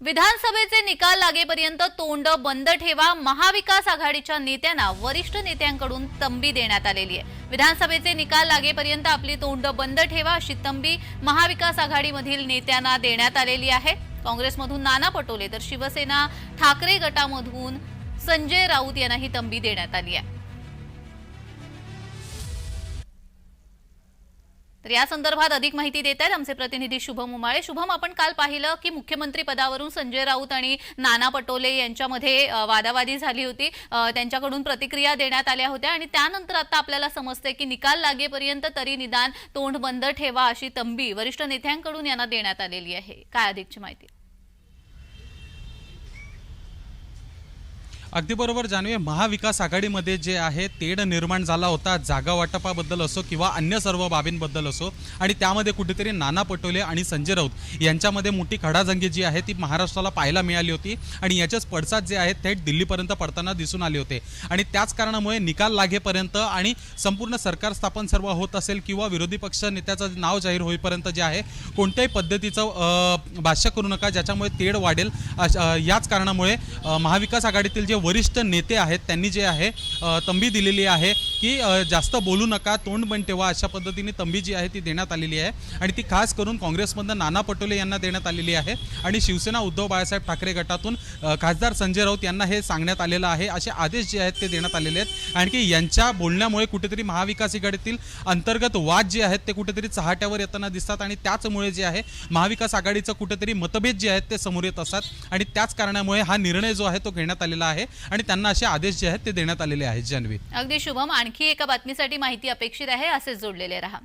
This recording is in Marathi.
विधानसभेचे निकाल लागेपर्यंत तोंड बंद ठेवा महाविकास आघाडीच्या नेत्यांना वरिष्ठ नेत्यांकडून तंबी देण्यात आलेली आहे. विधानसभेचे निकाल लागेपर्यंत आपली तोंड बंद ठेवा अशी तंबी महाविकास आघाडीमधील नेत्यांना देण्यात आलेली आहे. काँग्रेसमधून नाना पटोले तर शिवसेना ठाकरे गटामधून संजय राऊत यांना ही तंबी देण्यात आली आहे. तर या संदर्भात अधिक माहिती देत आहेत आमचे प्रतिनिधी शुभम उमाळे. शुभम आपण काल पाहिलं की मुख्यमंत्री पदावरून संजय राऊत आणि नाना पटोले यांच्यामध्ये वादावादी झाली होती. त्यांच्याकडून प्रतिक्रिया देण्यात आल्या होत्या आणि त्यानंतर आता आपल्याला समजतंय की निकाल लागेपर्यंत तरी निदान तोंड बंद ठेवा अशी तंबी वरिष्ठ नेत्यांकडून यांना देण्यात आलेली आहे. काय अधिकची माहिती? अगदी बरोबर जाणवे महाविकास आघाडीमध्ये जे आहे तेढ निर्माण झाला होता. जागा वाटपाबद्दल असो किंवा अन्य सर्व बाबींबद्दल असो. आणि त्यामध्ये कुठेतरी नाना पटोले आणि संजय राऊत यांच्यामध्ये मोठी खडाजंगी जी आहे ती महाराष्ट्राला पाहायला मिळाली होती. आणि याचेच पडसाद जे आहेत थेट दिल्लीपर्यंत पडताना दिसून आले होते. आणि त्याच कारणामुळे निकाल लागेपर्यंत आणि संपूर्ण सरकार स्थापन सर्व होत असेल किंवा विरोधी पक्ष नेत्याचं नाव जाहीर होईपर्यंत जे आहे कोणत्याही पद्धतीचं भाष्य करू नका ज्याच्यामुळे तेढ वाढेल. याच कारणामुळे महाविकास आघाडीतील जे वरिष्ठ नेते आहेत त्यांनी जे आहे तंबी दिलेली आहे की जास्त बोलू नका तोंड बंद ठेवा अशा पद्धतीने तंबी जी आहे ती देण्यात आलेली आहे. आणि ती खास करून काँग्रेसमधनं नाना पटोले यांना देण्यात आलेली आहे. आणि शिवसेना उद्धव बाळासाहेब ठाकरे गटातून खासदार संजय राऊत यांना हे सांगण्यात आलेलं आहे. असे आदेश जे आहेत ते देण्यात आलेले आहेत. आणखी यांच्या बोलण्यामुळे कुठेतरी महाविकास आघाडीतील अंतर्गत वाद जे आहेत ते कुठेतरी चहाट्यावर येताना दिसतात आणि त्याचमुळे जे आहे महाविकास आघाडीचं कुठेतरी मतभेद जे आहेत ते समोर येत असतात. आणि त्याच कारणामुळे हा निर्णय जो आहे तो घेण्यात आलेला आहे. आणि त्यांना असे आदेश जे आहेत ते देण्यात आलेले आहेत जानवी. अगदी शुभम. आणखी एका बातमीसाठी माहिती अपेक्षित आहे असेच जोडलेले राहा.